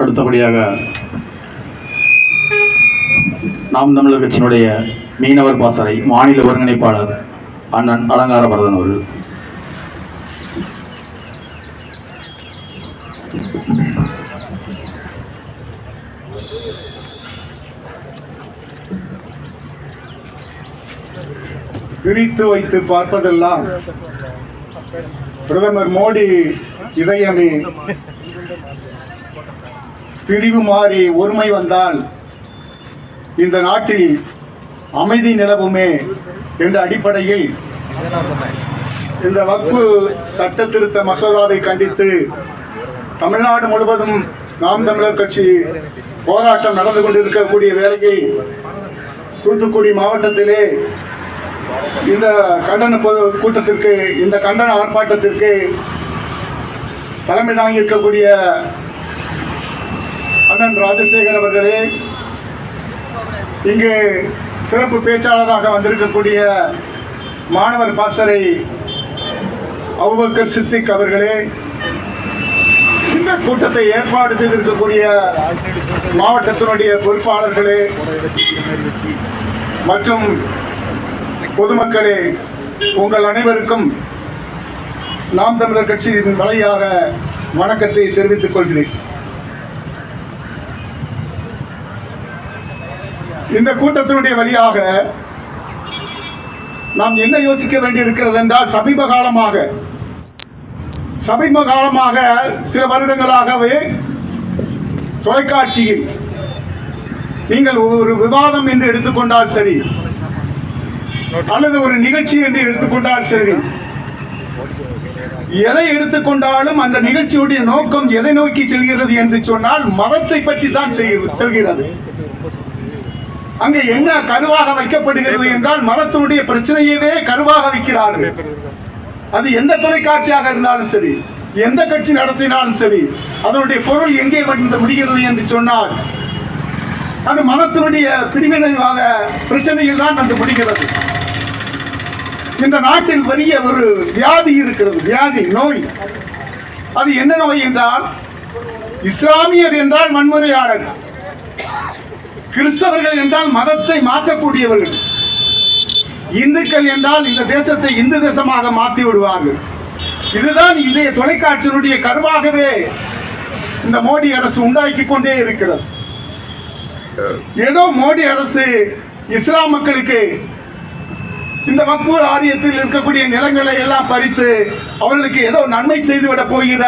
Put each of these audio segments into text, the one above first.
அடுத்தபடியாக நாம் தமிழர் கட்சியினுடைய மீனவர் பாசறை மாநில ஒருங்கிணைப்பாளர் அண்ணன் அலங்கார பரதன் அவர்கள். பிரித்து வைத்து பார்ப்பதெல்லாம் பிரதமர் மோடி இதயமே பிரிவு மாறி ஒருமை வந்தால் இந்த நாட்டில் அமைதி நிலவுமே என்ற அடிப்படையில் இந்த வக்பு சட்ட திருத்த மசோதாவை கண்டித்து தமிழ்நாடு முழுவதும் நாம் தமிழர் கட்சி போராட்டம் நடந்து கொண்டிருக்கக்கூடிய வேலையை தூத்துக்குடி மாவட்டத்திலே இந்த கண்டன பொது கூட்டத்திற்கு இந்த கண்டன ஆர்ப்பாட்டத்திற்கு தலைமை தாங்கியிருக்கக்கூடிய அண்ணன் ராஜசேகர் அவர்களே இங்கு சிறப்பு பேச்சாளராக வந்திருக்கக்கூடிய மாணவர் பாசறை அவுபக்கர் சித்திக் அவர்களே இந்த கூட்டத்தை ஏற்பாடு செய்திருக்கக்கூடிய மாவட்டத்தினுடைய பொறுப்பாளர்களே மற்றும் பொதுமக்களே உங்கள் அனைவருக்கும் நாம் தமிழர் கட்சியின் வழியாக வணக்கத்தை தெரிவித்துக் கொள்கிறேன். இந்த கூட்டத்தினுடைய வழியாக நாம் என்ன யோசிக்க வேண்டியிருக்கிறது என்றால் சமீப காலமாக சமீப காலமாக சில வருடங்களாகவே தொலைக்காட்சியில் நீங்கள் ஒரு விவாதம் என்று எடுத்துக்கொண்டால் சரி அல்லது ஒரு நிகழ்ச்சி என்று எடுத்துக்கொண்டால் சரி எதை எடுத்துக்கொண்டாலும் அந்த நிகழ்ச்சியுடைய நோக்கம் எதை நோக்கி செல்கிறது என்று சொன்னால் மதத்தை பற்றி தான் செல்கிறது. அங்கே என்ன கருவாக வைக்கப்படுகிறது என்றால் மதத்தினுடைய பிரச்சனையவே கருவாக வைக்கிறார்கள். அது எந்த தொலைக்காட்சியாக இருந்தாலும் சரி எந்த கட்சி நடத்தினாலும் சரி அதனுடைய பொருள் எங்கே முடிகிறது என்று சொன்னால் அது மதத்தினுடைய பிரிவினைவாத பிரச்சனையில் தான் வந்து முடிகிறது. இந்த நாட்டில் பெரிய ஒரு வியாதி இருக்கிறது வியாதி நோய். அது என்ன நோய் என்றால் இஸ்லாமியர் என்றால் வன்முறையாளர். கிறிஸ்தவர்கள் என்றால் மதத்தை மாற்றக்கூடியவர்கள். இந்துக்கள் என்றால் இந்த தேசத்தை இந்து தேசமாக மாற்றி விடுவார்கள். இதுதான் இன்றைய தொலைக்காட்சியினுடைய கருவாகவே இந்த மோடி அரசு உண்டாக்கி கொண்டே இருக்கிறது. ஏதோ மோடி அரசு இஸ்லாம் மக்களுக்கு இந்த வக்பு ஆரியத்தில் இருக்கக்கூடிய நிலங்களை எல்லாம் பறித்து அவர்களுக்கு ஏதோ நன்மை செய்துவிட போகிற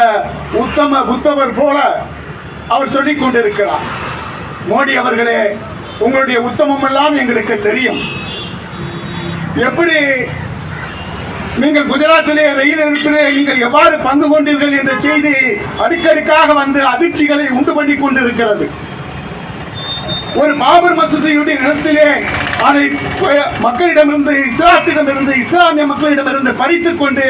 உத்தம புத்தவர் போல அவர் சொல்லிக் கொண்டிருக்கிறார். மோடி அவர்களே உங்களுடைய உத்தமம் எல்லாம் எங்களுக்கு தெரியும். எப்படி நீங்கள் குஜராத்திலே ரயில் இருப்பிலே நீங்கள் எவ்வாறு பங்கு கொண்டீர்கள் என்ற செய்தி அடுக்கடுக்காக வந்து அதிர்ச்சிகளை உண்டு பண்ணி கொண்டிருக்கிறது. ஒரு பாபர் மசூதியுடைய நிலத்திலே அதை மக்களிடமிருந்து இஸ்லாத்திடமிருந்து இஸ்லாமிய மக்களிடமிருந்து பறித்துக் கொண்டு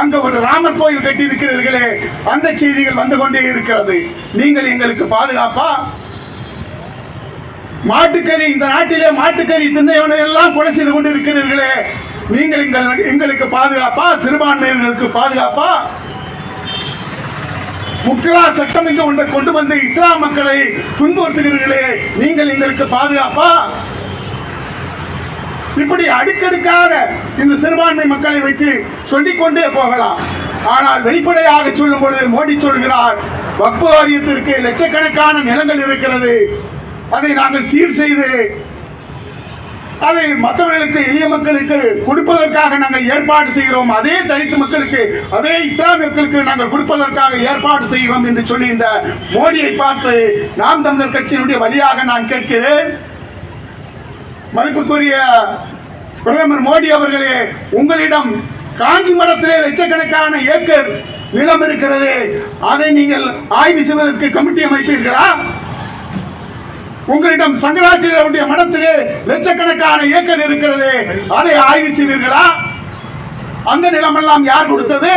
அங்க ஒரு ராமர் கோயில் கட்டியிருக்கிறீர்களே அந்த செய்திகள் வந்து கொண்டே இருக்கிறது. நீங்கள் எங்களுக்கு பாதுகாப்பா? மாட்டுக்கறி இந்த நாட்டிலே மாட்டுக்கறி திண்ணையவனை எல்லாம் கொலை செய்து கொண்டு இருக்கிறீர்களே நீங்கள் எங்கள் எங்களுக்கு பாதுகாப்பா? சிறுபான்மையினர்களுக்கு பாதுகாப்பா? முக்லா சட்டம் என்று ஒன்றை கொண்டு வந்து இஸ்லாம் மக்களை துன்புறுத்துகிறீர்களே. நீங்கள் எங்களுக்கு பாதுகாப்பா? இப்படி அடுக்கடுக்காக இந்த சிறுபான்மை மக்களை வைத்து சொல்லிக்கொண்டே போகலாம். ஆனால் வெளிப்படையாக சொல்லும் பொழுது மோடி சொல்கிறார் வக்பு வாரியத்திற்கு லட்சக்கணக்கான நிலங்கள் இருக்கிறது. அதை நாங்கள் சீர் செய்து அதை மற்றவர்களுக்கு எளிய மக்களுக்கு கொடுப்பதற்காக நாங்கள் ஏற்பாடு செய்கிறோம். அதே தலித்து மக்களுக்கு அதே இஸ்லாமியர்களுக்கு நாங்கள் கொடுப்பதற்காக ஏற்பாடு செய்கிறோம் என்று சொல்லி இந்த மோடியை பார்த்து நாம் தமிழர் கட்சியினுடைய வழியாக நான் கேட்கிறேன். மதிப்புக்குரிய பிரதமர் மோடி அவர்களே உங்களிடம் காஞ்சி மடத்திலே லட்சக்கணக்கான ஏக்கர் நிலம் இருக்கிறது. அதை நீங்கள் ஆய்வு செய்வதற்கு கமிட்டி அமைப்பீர்களா? உங்களிடம் சங்கராச்சாரியருடைய மடத்திலே லட்சக்கணக்கான ஏக்கர் இருக்கிறது அதை ஆய்வு செய்வீர்களா? அந்த நிலமெல்லாம் யார் கொடுத்தது?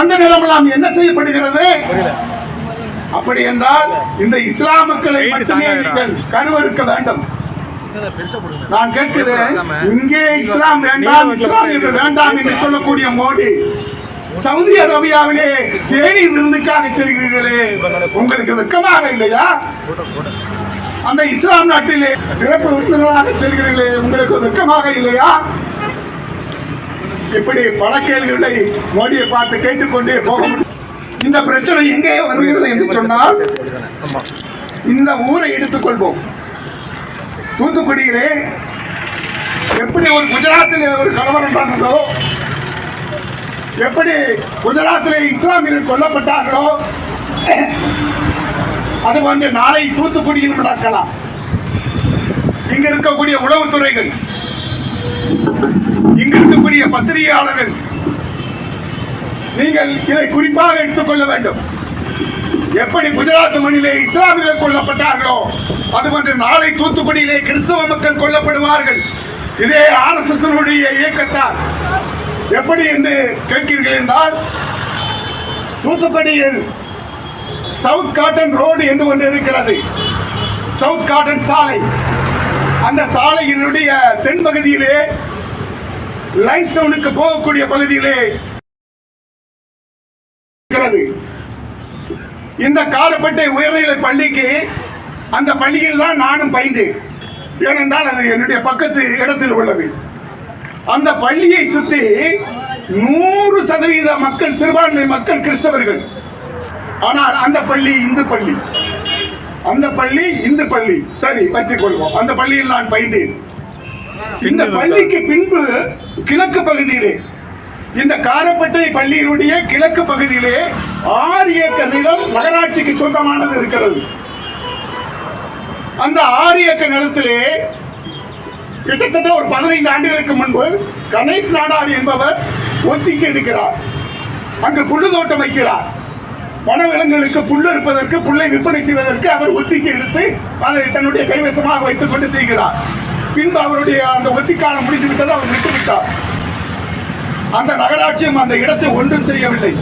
அந்த நிலமெல்லாம் என்ன செய்யப்படுகிறது? அப்படி என்றால் இந்த இஸ்லாம் மக்களை மட்டுமே நீங்கள் கருவறுக்க வேண்டும். நான் கேட்கிறேன் இங்கே இஸ்லாம் வேண்டாம் இஸ்லாமியர்கள் வேண்டாம் என்று சொல்லக்கூடிய மோடி சவுதி அரேபியாவிலே தேனி விருந்துக்காக செல்கிறீர்களே உங்களுக்கு வெக்கமாக இல்லையா? அந்த இஸ்லாம் நாட்டிலே சிறப்பு விருந்தினராக செல்கிறீர்களே உங்களுக்கு வெக்கமாக இல்லையா? இப்படி பல கேள்விகளை மோடியை பார்த்து கேட்டுக்கொண்டே போக இந்த பிரச்சனை எங்கே வருகிறது என்று சொன்னால் இந்த ஊரை எடுத்துக்கொள்வோம். தூத்துக்குடியிலே எப்படி ஒரு குஜராத்தில் ஒரு கலவரம் நடந்ததோ எப்படி குஜராத்தில் இஸ்லாமியர்கள் கொல்லப்பட்டார்களோ அது வந்து நாளை தூத்துக்குடியில் நடக்கலாம். இங்க இருக்கக்கூடிய உளவுத்துறைகள் இங்க இருக்கக்கூடிய பத்திரிகையாளர்கள் நீங்கள் இதை குறிப்பாக எடுத்துக்கொள்ள வேண்டும். எப்படி குஜராத் மண்ணிலே இஸ்லாமியர்கள் கொல்லப்பட்டார்களோ அதுபோன்று நாளை தூத்துக்குடியிலே கிறிஸ்தவ மக்கள் கொல்லப்படுவார்கள். இதே ஆர்எஸ்எஸ் இயக்கத்தால். எப்படி என்று கேட்கிறீர்கள் என்றால் தூத்துக்குடியில் சவுத் காட்டன் ரோடு என்று ஒன்று இருக்கிறது. சவுத் காட்டன் சாலை. அந்த சாலையினுடைய தென்பகுதியிலே லைன்ஸ்டவுனுக்கு போகக்கூடிய பகுதியிலே இருக்கிறது. இந்த காரப்பட்டை உயர்நிலை பள்ளிக்கு அந்த பள்ளியில் தான் நானும் பயின்றேன். ஏனென்றால் அது என்னுடைய பக்கத்து இடத்தில் உள்ளது. அந்த பள்ளியை சுத்தி நூறு சதவீத மக்கள் சிறுபான்மை மக்கள் கிறிஸ்தவர்கள். ஆனால் அந்த பள்ளி இந்து பள்ளி. அந்த பள்ளி இந்து பள்ளி. சரி வச்சுக் கொள்வோம் அந்த பள்ளியில் நான் பயின்றேன். இந்த பள்ளிக்கு பின்பு கிழக்கு பகுதியிலே இந்த காரப்பட்டை பள்ளியினுடைய கிழக்கு பகுதியிலே ஆறு ஏக்கர் நிலம் நகராட்சிக்கு சொந்தமானது இருக்கிறது. அந்த ஆறு ஏக்கர் நிலத்திலே கிட்டத்தட்ட ஒரு பதினைந்து ஆண்டுகளுக்கு முன்பு கணேஷ் நாடார் என்பவர் ஒத்திக்கு எடுக்கிறார். அங்கு புல்லு தோட்டம் வைக்கிறார் வனவிலங்குகளுக்கு புல் இருப்பதற்கு புல்லை விற்பனை செய்வதற்கு அவர் ஒத்திக்கு எடுத்து அதை தன்னுடைய கைவசமாக வைத்துக் கொண்டு செய்கிறார். பின்பு அவருடைய அந்த ஒத்திக்காலம் முடிந்து விட்டது அவர் விட்டுவிட்டார். அந்த நகராட்சியும் அந்த இடத்தை ஒன்றும் செய்யவில்லை.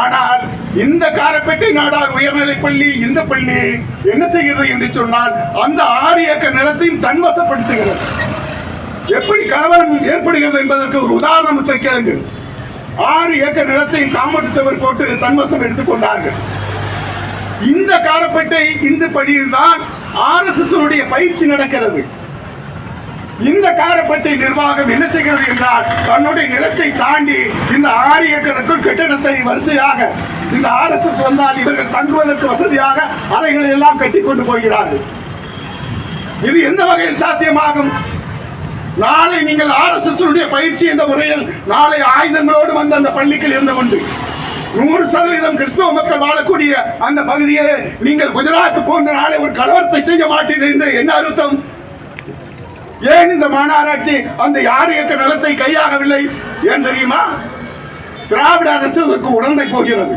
ஆனால் இந்த காரப்பேட்டை நாடார் உயர்நிலைப் பள்ளி இந்த பள்ளி என்ன செய்கிறது என்று சொன்னால் அந்த ஆறு ஏக்கர் நிலத்தையும் தன்வசப்படுத்துகிறது. எப்படி கலவரம் ஏற்படுகிறது என்பதற்கு ஒரு உதாரணத்தை கேளுங்க ஆறு ஏக்கர் நிலத்தையும் காமட்டு சுவர் போட்டு தன்வசம் எடுத்துக் கொண்டார்கள். இந்த காரப்பேட்டை இந்த பள்ளியில் தான் ஆர்எஸ்எஸ் பயிற்சி நடக்கிறது. இந்த காரப்பட்டி நிர்வாகம் என்ன செய்கிறது என்றால் தன்னுடைய நிலத்தை தாண்டி இந்த ஆறு ஏக்கருக்குள் கட்டிடத்தை வரிசையாக இந்த ஆர்எஸ்எஸ் வந்தால் இவர்கள் தங்குவதற்கு வசதியாக அறைகளை எல்லாம் கட்டி கொண்டு போகிறார்கள். இது எந்த வகையில் சாத்தியமாகும்? நாளை நீங்கள் ஆர்எஸ்எஸ் பயிற்சி என்ற முறையில் நாளை ஆயுதங்களோடு வந்து அந்த பள்ளிகள் இருந்து கொண்டு நூறு சதவீதம் கிறிஸ்தவ மக்கள் வாழக்கூடிய அந்த பகுதியை நீங்கள் குஜராத் போன்ற நாளை ஒரு கலவரத்தை செய்ய மாட்டீர்கள் என்று என்ன அர்த்தம்? ஏன் இந்த மாநகராட்சி அந்த யார் நிலத்தை கையாகவில்லை ஏன் தெரியுமா? திராவிட அரசு அதற்கு உடந்தை போகிறது.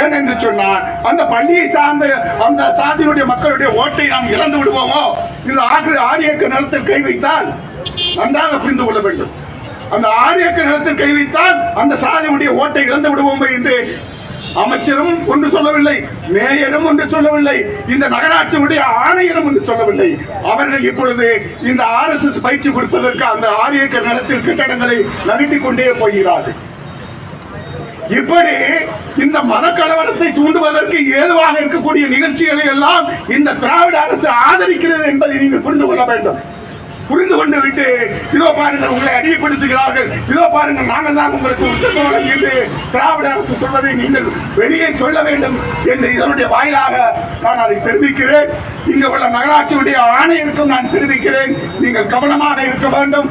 ஏன் என்று சொன்னால் அந்த பள்ளியை சார்ந்த அந்த சாதியினுடைய மக்களுடைய ஓட்டை நாம் இழந்து விடுவோமோ? இந்த ஆறு ஆரியக்க நிலத்தில் கை வைத்தால் நன்றாக புரிந்து கொள்ள வேண்டும். அந்த ஆரியக்க நிலத்தில் கை வைத்தால் அந்த சாதியினுடைய ஓட்டை இழந்து விடுவோம் என்று அமைச்சரும் ஒன்று சொல்லவில்லை மேயரும் ஒன்று சொல்லவில்லை இந்த நகராட்சியுடைய ஆணையரும் ஒன்று சொல்லவில்லை. அவர்கள் இப்பொழுது இந்த ஆர்எஸ்எஸ் பயிற்சி கொடுப்பதற்கு அந்த ஆறு ஏக்கர் நிலத்தில் கட்டடங்களை நகர்த்திக் கொண்டே போகிறார்கள். இப்படி இந்த மத கலவரத்தை தூண்டுவதற்கு ஏதுவாக இருக்கக்கூடிய நிகழ்ச்சிகளை எல்லாம் இந்த திராவிட அரசு ஆதரிக்கிறது என்பதை நீங்கள் புரிந்து கொள்ள வேண்டும். விட்டு இதோ பாருங்கள் உங்களை அடிமைப்படுத்துகிறார்கள். இதோ பாருங்கள் நாங்கள் தான் உங்களுக்கு உச்சத்தோழன் என்று திராவிட அரசு சொல்வதை நீங்கள் வெளியே சொல்ல வேண்டும் என்று இதனுடைய வாயிலாக நான் அதை தெரிவிக்கிறேன். இங்கே உள்ள நகராட்சியுடைய ஆணையருக்கும் நான் தெரிவிக்கிறேன். நீங்கள் கவனமாக இருக்க வேண்டும்.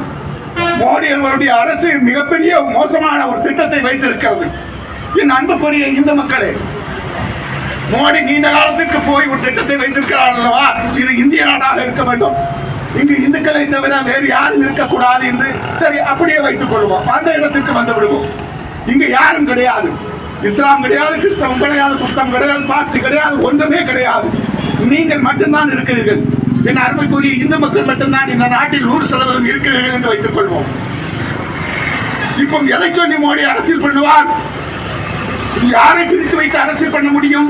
மோடி அவருடைய அரசு மிகப்பெரிய மோசமான ஒரு திட்டத்தை வைத்திருக்கிறது. என் அன்புக்குரிய இந்து மக்களே மோடி நீண்ட காலத்திற்கு போய் ஒரு திட்டத்தை வைத்திருக்கிறார் அல்லவா? இது இந்திய நாடாக இருக்க வேண்டும். இங்கு இந்துக்களை தவிர வேறு யாரும் இருக்கக்கூடாது என்று சரி அப்படியே வைத்துக் கொள்வோம். அந்த இடத்திற்கு வந்து விடுவோம். இங்கு யாரும் கிடையாது. இஸ்லாம் கிடையாது கிறிஸ்தவம் கிடையாது புத்தம் கிடையாது பார்சி கிடையாது ஒன்றுமே கிடையாது. நீங்கள் மட்டும்தான் இருக்கிறீர்கள். என் அருமைக்குரிய இந்து மக்கள் மட்டும்தான் இந்த நாட்டில் நூறு சதவீதம் இருக்கிறீர்கள் என்று வைத்துக் கொள்வோம். இப்போ எதை சொல்லி மோடி அரசியல் பண்ணுவார்? யாரை பிரித்து வைத்து அரசியல் பண்ண முடியும்?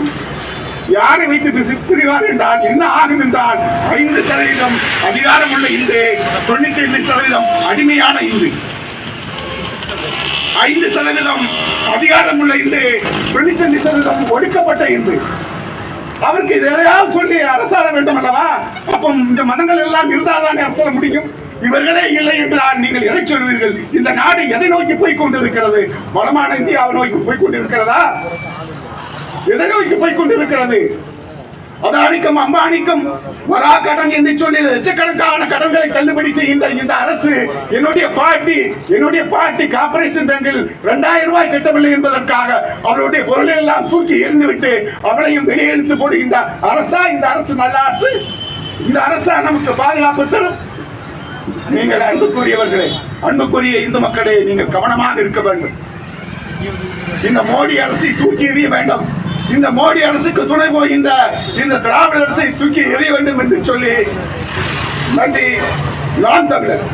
யாரை வைத்து பிசி- என்றால் என்ன ஆகும் என்றால் ஐந்து சதவீதம் அதிகாரம் உள்ள இந்து தொண்ணூத்தி ஐந்து சதவீதம் அடிமையான இந்து. ஐந்து சதவீதம் அதிகாரம் உள்ள இந்து தொண்ணூத்தஞ்சு சதவீதம் ஒடுக்கப்பட்ட இந்து. அவருக்கு இது எதையாவது சொல்லி அரசாள வேண்டும் அல்லவா? அப்போ இந்த மதங்கள் எல்லாம் இருந்தால்தானே அரசாள முடியும். இவர்களே இல்லை என்றால் நீங்கள் எதை சொல்வீர்கள்? இந்த நாடு எதை நோக்கி போய் கொண்டிருக்கிறது? வளமான இந்தியாவை நோக்கி போய் கொண்டிருக்கிறதா? எதை நோக்கி போய் கொண்டிருக்கிறது அதானிக்கும் அம்பானிக்கும் வரா கடன் என்று சொல்லி லட்சக்கணக்கான கடன்களை தள்ளுபடி செய்கின்ற இந்த அரசு என்னுடைய பாட்டி என்னுடைய பாட்டி கார்பரேஷன் பேங்கில் இரண்டாயிரம் ரூபாய் கட்டவில்லை என்பதற்காக அவளுடைய பொருளை எல்லாம் தூக்கி எறிந்துவிட்டு அவளையும் வெளியெழுத்து போடுகின்ற அரசா இந்த அரசு நல்ல அரசு? இந்த அரசா நமக்கு பாதுகாப்பு தரும். நீங்கள் அன்புக்குரியவர்களே அன்புக்குரிய இந்து மக்களே நீங்கள் கவனமாக இருக்க வேண்டும். இந்த மோடி அரசை தூக்கி எறிய வேண்டும். இந்த மோடி அரசுக்கு துணை போகின்ற இந்த திராவிட அரசை தூக்கி எறிய வேண்டும் என்று சொல்லி நன்றி. நான் தமிழர்.